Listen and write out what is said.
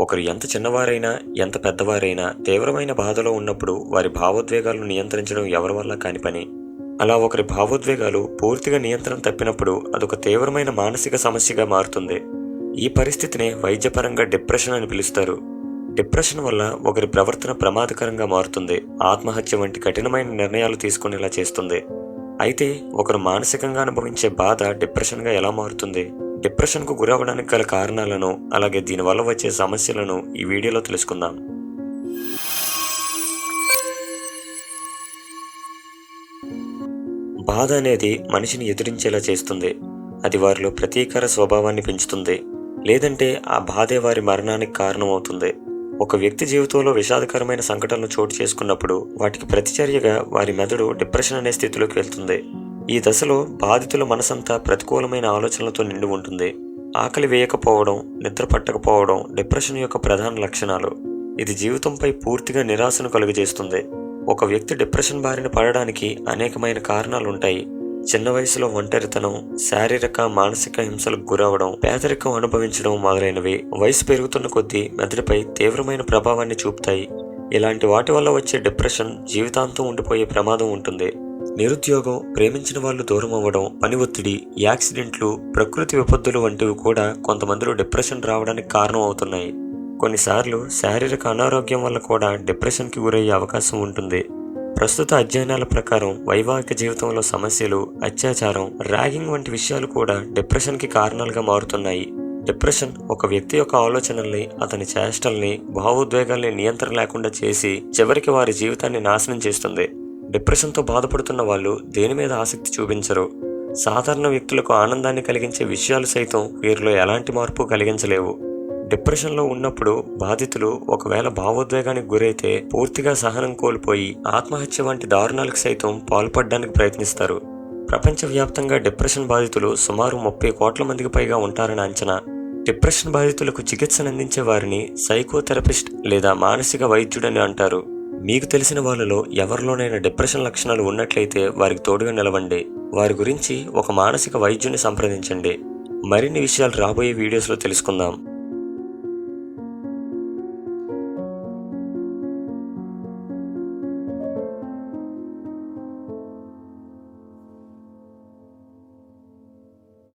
ఒకరు ఎంత చిన్నవారైనా ఎంత పెద్దవారైనా తీవ్రమైన బాధలో ఉన్నప్పుడు వారి భావోద్వేగాలను నియంత్రించడం ఎవరి వల్ల కాని పని. అలా ఒకరి భావోద్వేగాలు పూర్తిగా నియంత్రణ తప్పినప్పుడు అదొక తీవ్రమైన మానసిక సమస్యగా మారుతుంది. ఈ పరిస్థితిని వైద్యపరంగా డిప్రెషన్ అని పిలుస్తారు. డిప్రెషన్ వల్ల ఒకరి ప్రవర్తన ప్రమాదకరంగా మారుతుంది. ఆత్మహత్య వంటి కఠినమైన నిర్ణయాలు తీసుకునేలా చేస్తుంది. అయితే ఒకరు మానసికంగా అనుభవించే బాధ డిప్రెషన్గా ఎలా మారుతుంది? డిప్రెషన్కు గురవడానికి గల కారణాలను అలాగే దీనివల్ల వచ్చే సమస్యలను ఈ వీడియోలో తెలుసుకుందాం. బాధ అనేది మనిషిని ఎదిరించేలా చేస్తుంది. అది వారిలో ప్రతీకార స్వభావాన్ని పెంచుతుంది. లేదంటే ఆ బాధే వారి మరణానికి కారణమవుతుంది. ఒక వ్యక్తి జీవితంలో విషాదకరమైన సంఘటనలు చోటు చేసుకున్నప్పుడు వాటికి ప్రతిచర్యగా వారి మెదడు డిప్రెషన్ అనే స్థితిలోకి వెళ్తుంది. ఈ దశలో బాధితుల మనసంతా ప్రతికూలమైన ఆలోచనలతో నిండి ఉంటుంది. ఆకలి వేయకపోవడం నిద్ర పట్టకపోవడం డిప్రెషన్ యొక్క ప్రధాన లక్షణాలు. ఇది జీవితంపై పూర్తిగా నిరాశను కలుగజేస్తుంది. ఒక వ్యక్తి డిప్రెషన్ బారిన పడడానికి అనేకమైన కారణాలు ఉంటాయి చిన్న వయసులో ఒంటరితనం శారీరక మానసిక హింసలకు గురవడం పేదరికం అనుభవించడం మొదలైనవి వయసు పెరుగుతున్న కొద్దీ మెదడుపై తీవ్రమైన ప్రభావాన్ని చూపుతాయి. ఇలాంటి వాటి వల్ల వచ్చే డిప్రెషన్ జీవితాంతం ఉండిపోయే ప్రమాదం ఉంటుంది. నిరుద్యోగం ప్రేమించిన వాళ్ళు దూరం అవ్వడం పని ఒత్తిడి యాక్సిడెంట్లు ప్రకృతి విపత్తులు వంటివి కూడా కొంతమందిలో డిప్రెషన్ రావడానికి కారణం అవుతున్నాయి. కొన్నిసార్లు శారీరక అనారోగ్యం వల్ల కూడా డిప్రెషన్కి గురయ్యే అవకాశం ఉంటుంది. ప్రస్తుత అధ్యయనాల ప్రకారం వైవాహిక జీవితంలో సమస్యలు అత్యాచారం ర్యాగింగ్ వంటి విషయాలు కూడా డిప్రెషన్కి కారణాలుగా మారుతున్నాయి. డిప్రెషన్ ఒక వ్యక్తి యొక్క ఆలోచనల్ని అతని చేష్టల్ని భావోద్వేగాల్ని నియంత్రణ లేకుండా చేసి చివరికి వారి జీవితాన్ని నాశనం చేస్తుంది. డిప్రెషన్తో బాధపడుతున్న వాళ్ళు దేని మీద ఆసక్తి చూపించరు. సాధారణ వ్యక్తులకు ఆనందాన్ని కలిగించే విషయాలు సైతం వీరిలో ఎలాంటి మార్పు కలిగించలేవు. డిప్రెషన్లో ఉన్నప్పుడు బాధితులు ఒకవేళ భావోద్వేగానికి గురైతే పూర్తిగా సహనం కోల్పోయి ఆత్మహత్య వంటి దారుణాలకు సైతం పాల్పడడానికి ప్రయత్నిస్తారు. ప్రపంచవ్యాప్తంగా డిప్రెషన్ బాధితులు సుమారు ముప్పై కోట్ల మందికి పైగా ఉంటారని అంచనా. డిప్రెషన్ బాధితులకు చికిత్సను అందించే వారిని సైకోథెరపిస్ట్ లేదా మానసిక వైద్యుడని అంటారు. మీకు తెలిసిన వాళ్ళలో ఎవరిలోనైనా డిప్రెషన్ లక్షణాలు ఉన్నట్లయితే వారికి తోడుగా నిలవండి. వారి గురించి ఒక మానసిక వైద్యుని సంప్రదించండి. మరిన్ని విషయాలు రాబోయే వీడియోస్లో తెలుసుకుందాం.